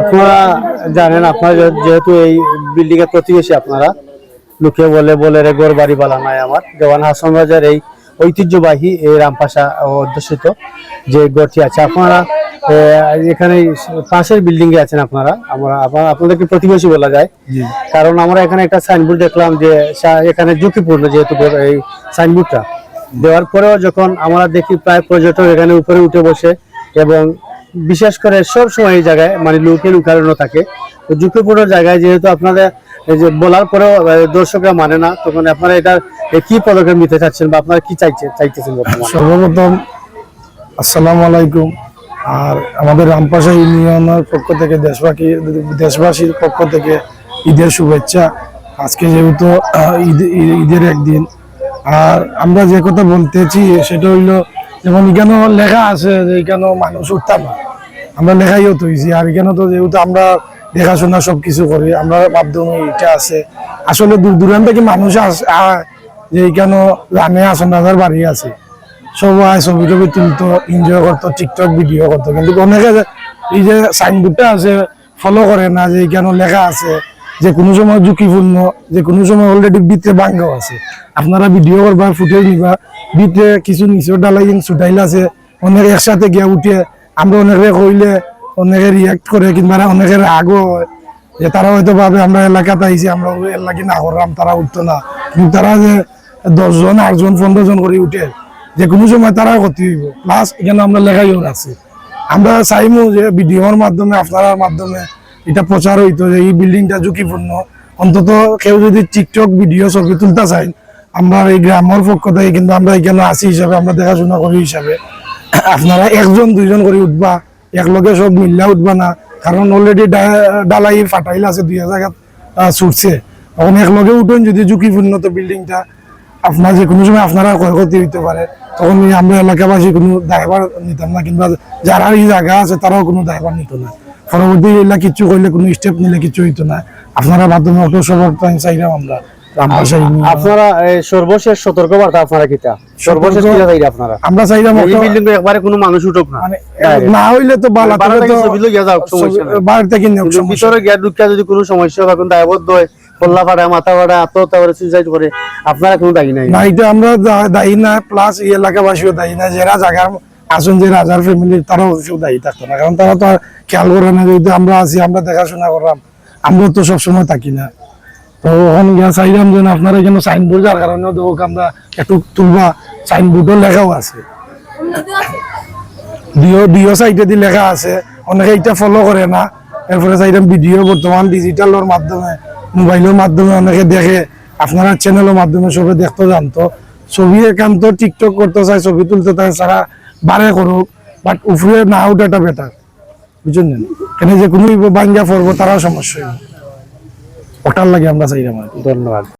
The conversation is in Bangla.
আপনারা জানেন আপনারা যেহেতু এই বিল্ডিং এর প্রতিবেশী আপনারা লোকে বলে বলে রে গোর বাড়ি বালা নাই আমার। দেওয়ান হাসান রাজার এই ঐতিহ্যবাহী এই রামপাশা অধ্যুষিত যে গড়টি আছে আপনারা এখানে পাশের বিল্ডিং এ আছেন আপনারা। আমরা আপনাদেরকে প্রতিবেশী বলা যায়। কারণ আমরা এখানে একটা সাইনবোর্ড দেখলাম যে এখানে ঝুঁকিপূর্ণ যেহেতু এই সাইনবোর্ডটা দেওয়ার পরেও যখন আমরা দেখি প্রায় পর্যটক এখানে উপরে উঠে বসে এবং বিশেষ করে সব সময় এই জায়গায় মানে লোকে লুকানো থাকে। তো ঝুঁকিপূর্ণ জায়গায় যেহেতু আপনাদের এই যে বলার পরেও দর্শকরা মানে না, তখন আপনারা এটা কি পদক্ষেপ নিতে চাচ্ছেন বা আপনারা কি চাইছে, চাইতেছেন সর্বপ্রথম আসসালামু আলাইকুম। আর আমাদের রামপাশা ইউনিয়নের পক্ষ থেকে, দেশবাসী, দেশবাসীর পক্ষ থেকে ঈদের শুভেচ্ছা। আজকে যেহেতু ঈদের একদিন, আর আমরা যে কথা বলতেছি, সেটা হইল, যেমন এখানে লেখা আছে যে এখানে মানুষ উঠতাম আমরা লেখাইও তৈছি আর এখানে তো যেহেতু আমরা দেখাশোনা সব কিছু করি, আমরা মাধ্যমে এটা আছে। আসলে দূর দূরান্ত থেকে মানুষ যে এখানে রানে আসন রাজার বাড়ি আছে। সবাই ছবি টবি তুলতো এনজয় করতো টিকটক ভিডিও করতো, কিন্তু অনেকে এই যে সাইনবোর্ডটা আছে ফলো করে না যে এখানে লেখা আছে, যে কোনো সময় ঝুঁকিপূর্ণ, যে কোনো সময় অলরেডি ভিতরে বাঙ্গাও আছে। আপনারা ভিডিও করবা ফুটেজ নিবা ভিতরে কিছু নিচের ডালাই ছুটাইল আছে, অনেকে একসাথে গিয়া উঠে আমরা অনেকে কইলে অনেকে রিয়াক্ট করে, কিংবা অনেকের হয়। যে তারা হয়তো ভাবে আমরা এলাকাতে আইছি, আমরা এলাকি না করলাম, তারা উঠতো না। কিন্তু তারা যে দশজন, আটজন পনেরো জন করে উঠে, যে কোনো সময় তারা ক্ষতি হইব। প্লাস এখানে আমরা লেখাইও রাখছি আমরা চাইমু যে ভিডিওর মাধ্যমে আপনার মাধ্যমে এটা প্রচার হইতো, যে এই বিল্ডিংটা ঝুঁকিপূর্ণ। অন্তত কেউ যদি টিকটক ভিডিও ছবি তুলতে চাই আমরা এই গ্রামের পক্ষ থেকে কিন্তু আমরা এখানে আছি হিসাবে, আমরা দেখাশোনা করি হিসাবে। আপনারা একজন, দুইজন করে উঠবা। একলগে সব মিল্লা উঠবা না। কারণ অলরেডি ডালাই ফাটাইল আছে দুই জায়গা ছুটছে। তখন একলগে উঠুন, যদি ঝুঁকিপূর্ণ তো বিল্ডিংটা আপনার যে কোনো সময় আপনারা ক্ষয়ক্ষতি হইতে পারে। তখন আমরা এলাকাবাসী কোনো দায়ভার নিতাম না, কিংবা যারা এই জায়গা আছে, তারাও কোনো দায়ভার নিত না। পরবর্তী এলাকা কিছু করলে কোনো স্টেপ নিলে কিছু হইতো না। আপনারা মাধ্যমে সবার চাইলাম আমরা। আপনারা সর্বশেষ সতর্কবার্তা আপনারা সর্বশেষ কিটা আপনারা? আমরা চাইলাম এই বিল্ডিং একবারে কোনো মানুষ উঠুক না। মানে না হইলে তো বালা বারো থেকে ছবি লইয়া যাও, সমস্যা নাই। বাড়িতে কিনে কিন্তু ভিতরে গিয়া ঢুকিয়া যদি কোনো সমস্যা বা কোনো দায়বদ্ধ হয় কল্লা ফাটা মাথা ফাটা আত্মহত্যা করে সুইসাইড করে আপনারা কোনো দায়ী নাই। না এটা আমরা দায়ী না প্লাস এই এলাকাবাসীও দায়ী না যারা জায়গার আসুন যে রাজার ফ্যামিলি তারাও দায়ী থাকতো না। কারণ তারা তো আর খেয়াল করে না আমরা আছি আমরা দেখাশোনা করলাম। আমরা তো সবসময় থাকি না। তো ওখানে গিয়া চাইলাম যে আপনারা এখানে সাইনবোর্ড যার কারণে দেখো আমরা একটু তুলবা সাইনবোর্ডও লেখাও আছে। ডিও ডিও সাইটে দি লেখা আছে। অনেকে এটা ফলো করে না। এরপরে চাইলাম ভিডিও বর্তমান ডিজিটালের মাধ্যমে মোবাইলের মাধ্যমে অনেকে দেখে। আপনারা চ্যানেলের মাধ্যমে সবে দেখতে, জানতো। ছবি একান্ত টিকটক করতে চায় ছবি তুলতে চায় সারা বারে করুক বাট উপরে না ওঠাটা বেটার বুঝছেন কেন যে কোনো বাঙ্গা পড়ব তারাও সমস্যা ওটার লাগে আমরা চাইলাম আর কি। ধন্যবাদ।